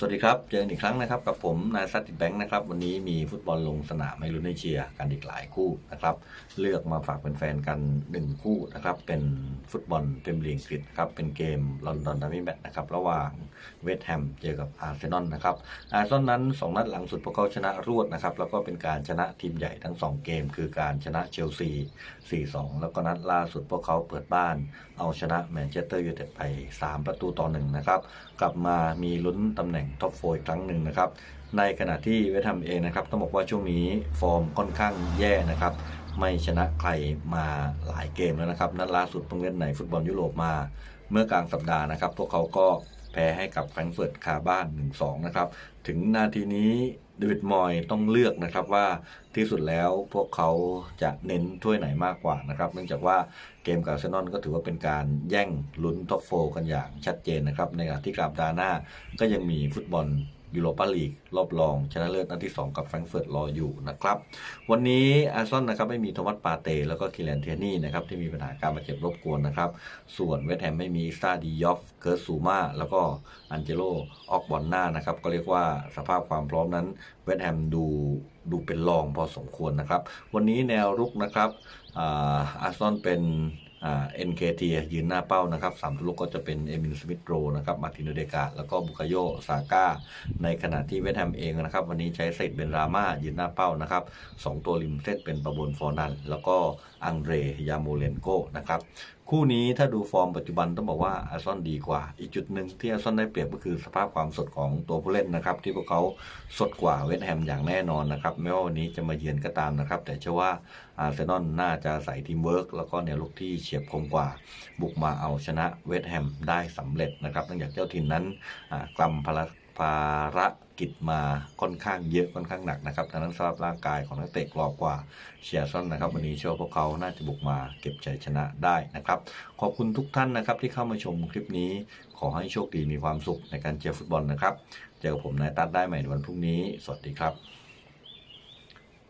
สวัสดีครับ เจอกันอีกครั้งนะครับ กับผมนายซัตติแบงค์นะครับ วันนี้มีฟุตบอลลงสนามให้ลุ้นให้เชียร์กันอีกหลายคู่นะครับ เลือกมาฝากแฟนๆกัน 1 คู่นะครับ เป็นฟุตบอลเต็มลีกอังกฤษครับเป็นเกมลอนดอนดาร์บี้แมตช์นะครับ ระหว่างเวสต์แฮมเจอกับอาร์เซนอลนะครับ อาร์เซนอลนั้น 2 นัดหลังสุดพวกเขาชนะรวดนะครับ แล้วก็เป็นการชนะทีมใหญ่ทั้ง 2 เกม คือการชนะเชลซี 4-2 แล้วก็นัดล่าสุดพวกเขาเปิดบ้าน เอาชนะแมนเชสเตอร์ยูไนเต็ดไป 3 ประตูต่อหนึ่งนะครับ กลับมามีลุ้นตำแหน่งท็อปโฟอีกครั้งหนึ่งนะครับ ในขณะที่เวทแฮมเองนะครับต้องบอกว่าช่วงนี้ฟอร์มค่อนข้างแย่นะครับ ไม่ชนะใครมาหลายเกมแล้วนะครับ นัดล่าสุดเพิ่งเล่นในฟุตบอลยุโรปมาเมื่อกลางสัปดาห์นะครับ พวกเขาก็ แพ้ให้กับแฟรงก์เฟิร์ตคาบ้าน 1-2 นะครับ ถึงนาทีนี้เดวิดมอยต้องเลือกนะครับว่าที่สุดแล้วพวกเขาจะเน้นถ้วยไหนมากกว่านะครับ เนื่องจากว่าเกมกับเซนอนก็ถือว่าเป็นการแย่งลุ้นท็อปโฟกันอย่างชัดเจนนะครับ ในขณะที่กลับดาหน้าก็ยังมีฟุตบอล ยูโรปาลีกรอบรอง ชนะเลิศนัดที่ 2 กับแฟรงก์เฟิร์ตรออยู่นะครับ วันนี้อาร์ซอลนะครับไม่มีโทมัสปาเต้แล้วก็คิเลนเทียนี่นะครับที่มีปัญหาการบาดเจ็บรบกวนนะครับ ส่วนเวสแฮมไม่มีซาดิยอฟเคิร์ซูมาแล้วก็อันเจโลออกบอลหน้านะครับ ก็เรียกว่าสภาพความพร้อมนั้น เวสแฮมดูดูเป็นรองพอสมควรนะครับ วันนี้แนวรุกนะครับอาร์ซอลเป็น เอ่า NKT ยืนหน้าเป้านะครับสามตัวลุกก็จะเป็นเอมินสมิธโรนะครับมาตินเดกาแล้วก็บุคาโยซาก้า ในขณะที่เวสต์แฮมเองนะครับ วันนี้ใช้เซตเบนรามายืนหน้าเป้านะครับสองตัวริมเซตเป็นประบนฟอร์นันแล้วก็อังเรยาโมเลนโกนะครับคู่นี้ถ้าดูฟอร์มปัจจุบันต้องบอกว่าอาซอลดีกว่า อีกจุดหนึ่งที่อาซอลได้เปรียบก็คือสภาพความสดของตัวผู้เล่นนะครับ ที่พวกเขาสดกว่าเวสต์แฮมอย่างแน่นอนนะครับไม่ว่าวันนี้จะมาเยือนก็ตามนะครับ แต่เชื่อว่าอาร์เซนอลน่าจะใส่ทีมเวิร์กแล้วก็แนวลุกที่เฉียบคมกว่า บุกมาเอาชนะเวสต์แฮมได้สำเร็จนะครับเนื่องจากเจ้าถิ่นนั้นอ่ากำภาระภารกิจมาค่อนข้างเยอะค่อนข้างหนักนะครับดังนั้นสภาพร่างกายของนักเตะกรอบกว่าเชียร์ซอนนะครับวันนี้เชื่อพวกเขาน่าจะบุกมาเก็บชัยชนะได้นะครับ ขอบคุณทุกท่านนะครับที่เข้ามาชมคลิปนี้ ขอให้โชคดีมีความสุขในการเชียร์ฟุตบอลนะครับ เจอกับผมนายตัดได้ใหม่ในวันพรุ่งนี้ สวัสดีครับ